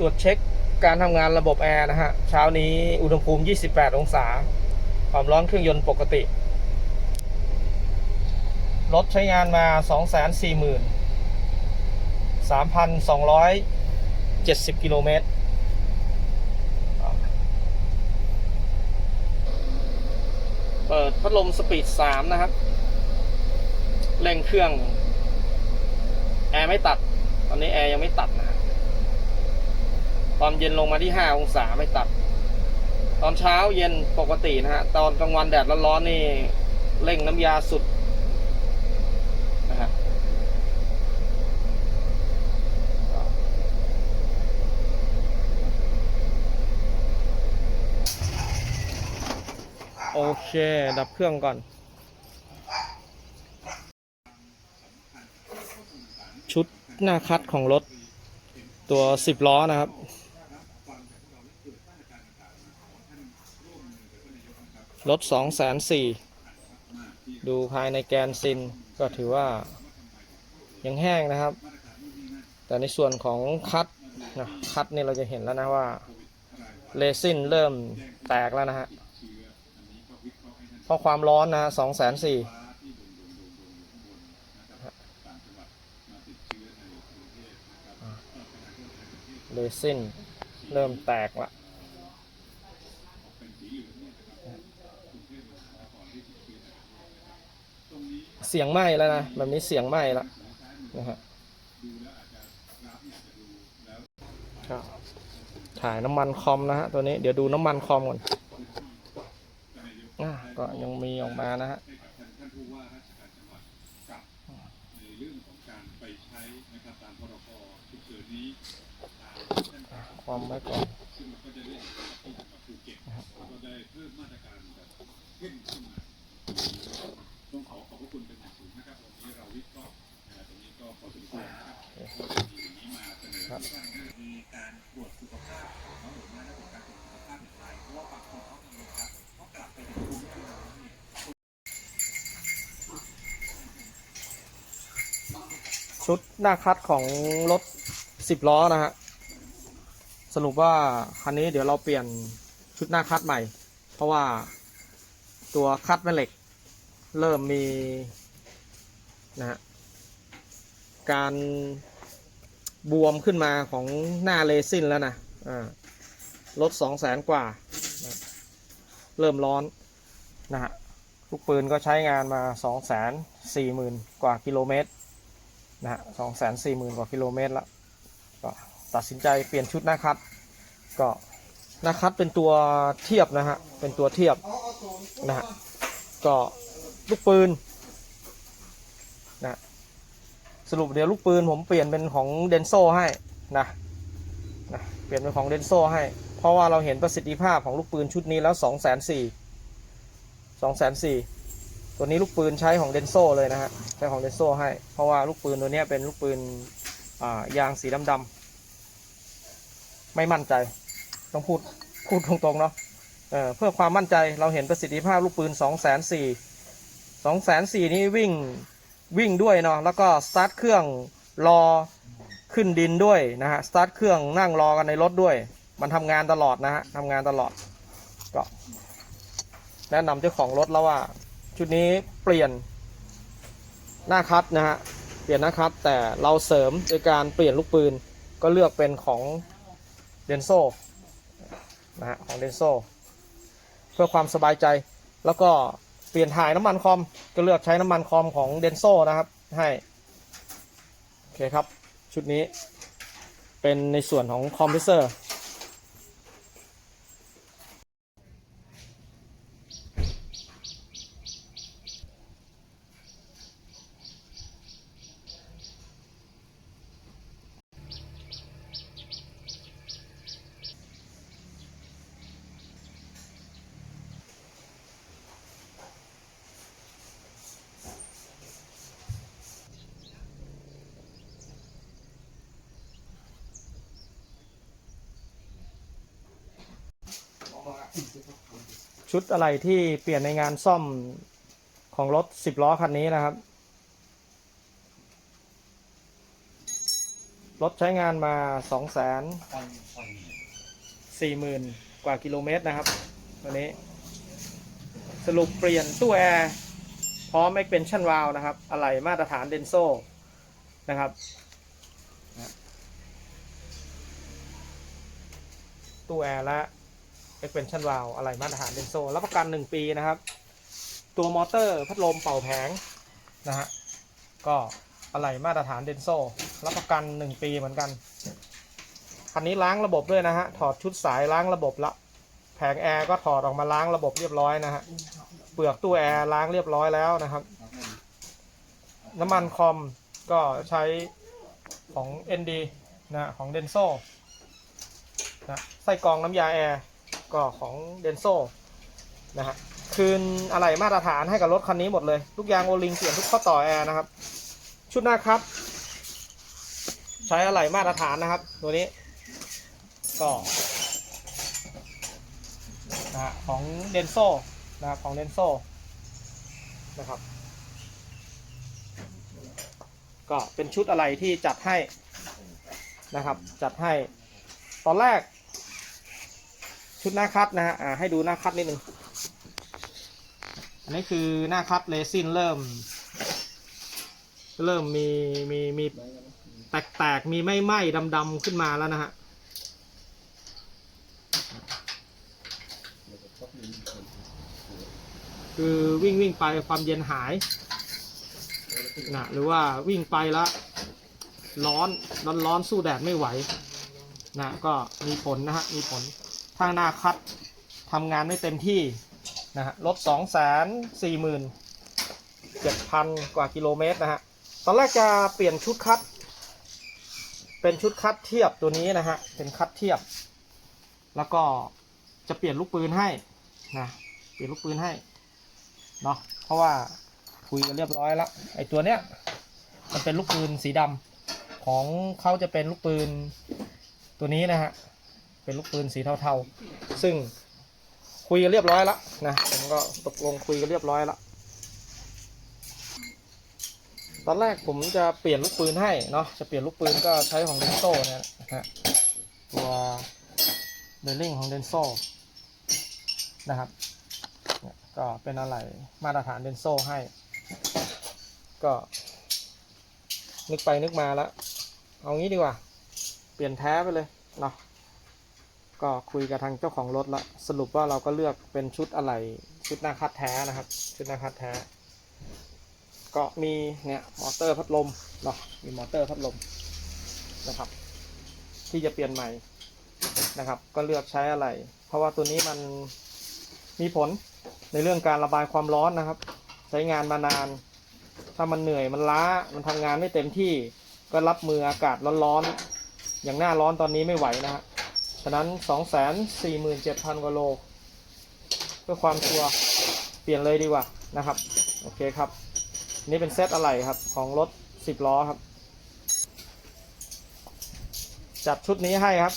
ตรวจเช็คการทำงานระบบแอร์นะฮะ เช้านี้อุณหภูมิ 28 องศา ความร้อนเครื่องยนต์ปกติ รถใช้งานมา 2 4 0 0 0 3,270 กิโลเมตรเปิดพัดลมสปีด 3 นะครับ เร่งเครื่อง แอร์ไม่ตัด ตอนนี้แอร์ยังไม่ตัดนะ ตอนเย็นลงมาที่ 5 องศาไม่ตัด ตอนเช้าเย็นปกตินะฮะ ตอนกลางวันแดดร้อนๆนี่เร่งน้ำยาสุดนะฮะโอเค ดับเครื่องก่อน ชุดหน้าคัดของรถตัว 10 ล้อนะครับ รถ2 4 0 0 0ดูภายในแกนซินก็ถือว่ายังแห้งนะครับ แต่ในส่วนของคัดนะคัดนี่เราจะเห็นแล้วนะว่าเลซินเริ่มแตกแล้วนะฮะเพราะความร้อนนะสองแสนสี่เลซินเริ่มแตกละ เสียงไหม้แล้วนะแบบนี้เสียงไหม้แล้วนะฮะถ่ายน้ำมันคอมนะฮะตัวนี้เดี๋ยวดูน้ำมันคอมก่อนก็ยังมีออกมานะฮะความไว้ก่อนก็ได้เก็ตก็ได้เพิ่มมาตรการแบบเข้มขึ้นมา ต้องขอขอบพระคุณเป็นอย่างสูงนะครับวันนี้เราวิเคราะห์ตรงนี้ก็พอสมควรนะครับก็จะมีนี้มาเสนอให้ท่านมีการตรวจสุขภาพของน้องหนูมาและผลการตรวจสุขภาพอย่างไรเพราะว่าบางคนเขากังวลครับเขากลับไปถึงภูมิลำเนาเนี่ยชุดหน้าคัดของรถ10ล้อนะฮะสรุปว่าคันนี้เดี๋ยวเราเปลี่ยนชุดหน้าคัดใหม่ เพราะว่าตัวคัดแม่เหล็ก เริ่มมีนะฮะการบวมขึ้นมาของหน้าเลซินแล้วนะอ่ารถสองแสนกว่านะเริ่มร้อนนะฮะลูกปืนก็ใช้งานมาสองแสนสี่หมื่นกว่ากิโลเมตรนะฮะสองแสนสี่หมื่นกว่ากิโลเมตรละก็ตัดสินใจเปลี่ยนชุดหน้าคัด ก็หน้าคัดเป็นตัวเทียบนะฮะ เป็นตัวเทียบนะฮะ ก็ ลูกปืนนะสรุปเดี๋ยวลูกปืนผมเปลี่ยนเป็นของเดนโซให้นะนะเปลี่ยนเป็นของเดนโซให้ เพราะว่าเราเห็นประสิทธิภาพของลูกปืนชุดนี้แล้วสองแสนสี่สองแสนสี่ตัวนี้ลูกปืนใช้ของเดนโซเลยนะฮะใช้ของเดนโซให้ เพราะว่าลูกปืนตัวนี้เป็นลูกปืนยางสีดำๆไม่มั่นใจ ต้องพูดพูดตรงๆเนาะเเพื่อความมั่นใจเราเห็นประสิทธิภาพลูกปืน2 4 0 0 0 2 2 0 0 0นี้วิ่งวิ่งด้วยเนาะแล้วก็สตาร์ทเครื่องรอขึ้นดินด้วยนะฮะสตาร์ทเครื่องนั่งรอกันในรถด้วย มันทำงานตลอดนะฮะทำงานตลอดก็แนะนำเจ้าของรถแล้วว่า ชุดนี้เปลี่ยนหน้าคัดนะฮะเปลี่ยนหน้าคัดแต่เราเสริมโดยการเปลี่ยนลูกปืนก็เลือกเป็นของเดนโซนะฮะของเดนโซเพื่อความสบายใจแล้วก็ เปลี่ยนถ่ายน้ำมันคอมก็เลือกใช้น้ำมันคอมของเดนโซนะครับ ให้ โอเคครับ ชุดนี้ เป็นในส่วนของคอมเพรสเซอร์ ชุดอะไรที่เปลี่ยนในงานซ่อมของรถสิบล้อคันนี้นะครับ รถใช้งานมาสองแสนสี่หมื่นกว่ากิโลเมตรนะครับตัวนี้ สรุปเปลี่ยนตู้แอร์พร้อม expansion valve นะครับ อะไหล่มาตรฐานเดนโซนะครับตู้แอร์และ expansion valve อะไหล่มาตรฐานเดนโซรับประกัน 1 ปีนะครับ ตัวมอเตอร์พัดลมเป่าแผงนะฮะก็อะไหล่มาตรฐานเดนโซรับประกัน 1 ปีเหมือนกันคันนี้ล้างระบบด้วยนะฮะถอดชุดสายล้างระบบละแผงแอร์ก็ถอดออกมาล้างระบบเรียบร้อยนะฮะเปลือกตู้แอร์ล้างเรียบร้อยแล้วนะครับ น้ำมันคอมก็ใช้ของ ND นะของ Denso นะไส้กรองน้ำยาแอร์ ก็ของ Denso นะฮะคืนอะไหล่มาตรฐานให้กับรถคันนี้หมดเลยทุกยางโอลิงเปลี่ยนทุกข้อต่อแอร์นะครับ ชุดหน้าครับ ใช้อะไหล่มาตรฐานนะครับ ตัวนี้ ก็นะของ Denso นะครับของ Denso นะครับ ก็เป็นชุดอะไรที่จัดให้นะครับ จัดให้ตอนแรก ชุดหน้าคัดนะฮะให้ดูหน้าคัดนิดนึง อันนี้คือหน้าคัดเรซินเริ่ม เริ่มมีมีมีแตกแตกๆมีไม่ไหม้ดำๆขึ้นมาแล้วนะฮะคือวิ่งวิ่งไปความเย็นหายนะหรือว่าวิ่งไปแล้วร้อนร้อนร้อนสู้แดดไม่ไหวนะก็มีผลนะฮะมีผล ถ้าหน้าคัดทำงานไม่เต็มที่นะฮะลดสองแสนสี่หมื่นเจ็ดพันกว่ากิโลเมตรนะฮะ ตอนแรกจะเปลี่ยนชุดคัด เป็นชุดคัดเทียบตัวนี้นะฮะ เป็นคัดเทียบ แล้วก็จะเปลี่ยนลูกปืนให้นะ เปลี่ยนลูกปืนให้เนาะ เพราะว่าคุยกันเรียบร้อยแล้ว ไอ้ตัวเนี้ยมันเป็นลูกปืนสีดำของเขาจะเป็นลูกปืนตัวนี้นะฮะ เป็นลูกปืนสีเทาๆ ซึ่งคุยกันเรียบร้อยแล้วนะผมก็ตกลงคุยกันเรียบร้อยแล้วตอนแรกผมจะเปลี่ยนลูกปืนให้เนาะจะเปลี่ยนลูกปืนก็ใช้ของเดนโซเนี่ยนะฮะตัวเบลลิงของเดนโซนะครับเนี่ยก็เป็นอะไรมาตรฐานเดนโซให้ ก็ นึกไปนึกมาแล้ว เอางี้ดีกว่า เปลี่ยนแท้ไปเลยเนาะ ก็คุยกับทางเจ้าของรถละสรุปว่าเราก็เลือกเป็นชุดอะไรชุดหน้าคัดแท้นะครับ ชุดหน้าคัดแท้ ก็มีเนี่ยมอเตอร์พัดลมเนาะมีมอเตอร์พัดลมนะครับ ที่จะเปลี่ยนใหม่นะครับ ก็เลือกใช้อะไร เพราะว่าตัวนี้มันมีผลในเรื่องการระบายความร้อนนะครับ ใช้งานมานาน ถ้ามันเหนื่อยมันล้ามันทำงานไม่เต็มที่ ก็รับมืออากาศร้อนๆอย่างหน้าร้อนตอนนี้ไม่ไหวนะฮะ ฉะนั้น 247,000 กว่าโล เพื่อความชัวร์เปลี่ยนเลยดีกว่านะครับ โอเคครับ นี่เป็นเซตอะไหล่ครับ ของรถ 10 ล้อครับ จัดชุดนี้ให้ครับ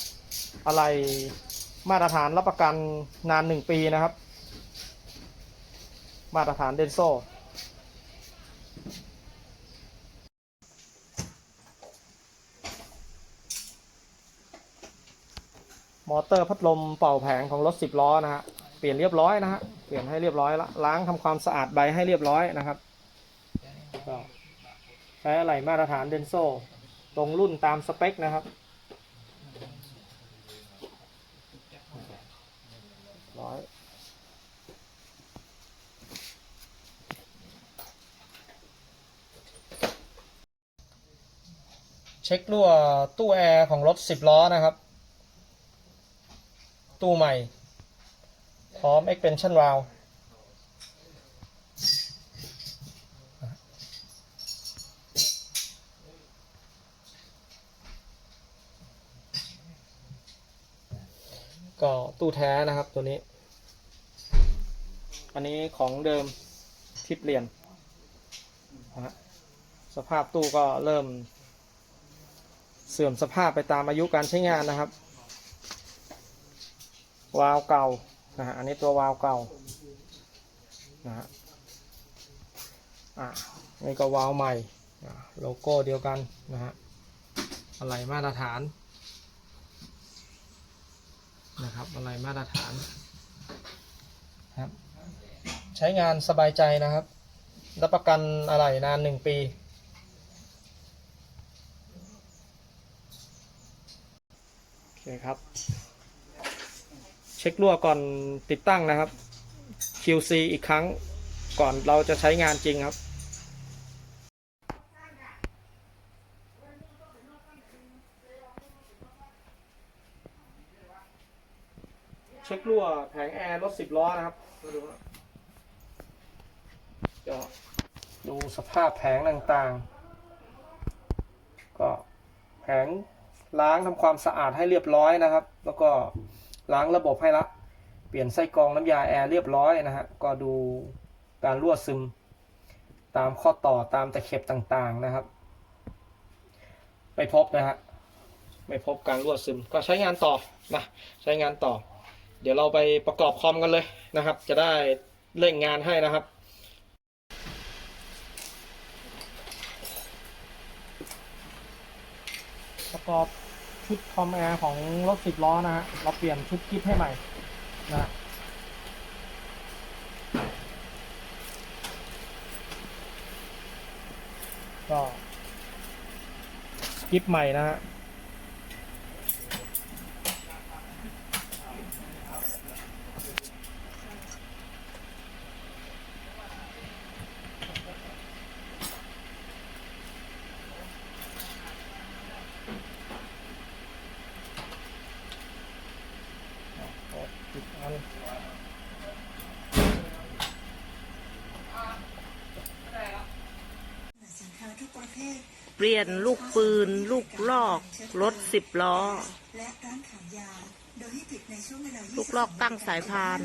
อะไหล่มาตรฐานรับประกันนาน 1 ปีนะครับ มาตรฐานเดนโซ อเตอร์พัดลมเป่าแผงของรถ10ล้อนะฮะเปลี่ยนเรียบร้อยนะฮะเปลี่ยนให้เรียบร้อยละล้างทำความสะอาดใบให้เรียบร้อยนะครับก็ใช้อะไหล่มาตรฐานเดนโซตรงรุ่นตามสเปคนะครับร้อยเช็ครั่วตู้แอร์ของรถ 10 ล้อนะครับ ตู้ใหม่ พร้อม extension valve ก็ตู้แท้นะครับตัวนี้ อันนี้ของเดิมที่เปลี่ยน สภาพตู้ก็เริ่มเสื่อมสภาพไปตามอายุการใช้งานนะครับ วาล์วเก่านะฮะอันนี้ตัววาล์วเก่านะฮะอะนี่ก็วาล์วใหม่โลโก้เดียวกันนะฮะอะไรมาตรฐานนะครับอะไรมาตรฐานครับใช้งานสบายใจนะครับ รับประกันอะไรนานหนึ่งปีโอเคครับ ช็ครั่วก่อนติดตั้งนะครับ QC อีกครั้งก่อนเราจะใช้งานจริงครับ เช็ครั่วแผงแอร์รถสิบล้อนะครับมาดูดูสภาพแผงต่างๆ ก็แผงล้างทำความสะอาดให้เรียบร้อยนะครับ แล้วก็ ล้างระบบให้ละ เปลี่ยนไส้กรองน้ำยาแอร์เรียบร้อยนะฮะ ก็ดูการรั่วซึม ตามข้อต่อตามตะเข็บต่างๆนะครับ ไม่พบนะฮะ ไม่พบการรั่วซึม ก็ใช้งานต่อนะ ใช้งานต่อ เดี๋ยวเราไปประกอบคอมกันเลยนะครับ จะได้เร่งงานให้นะครับประกอบ ชุดคอมแอร์ของรถสิบล้อนะฮะเราเปลี่ยนชุดกิ๊บให้ใหม่นะก็กิ๊บใหม่นะฮะ เรียน ลูกปืน ลูกลอก รถสิบล้อลูกลอกตั้งสายพาน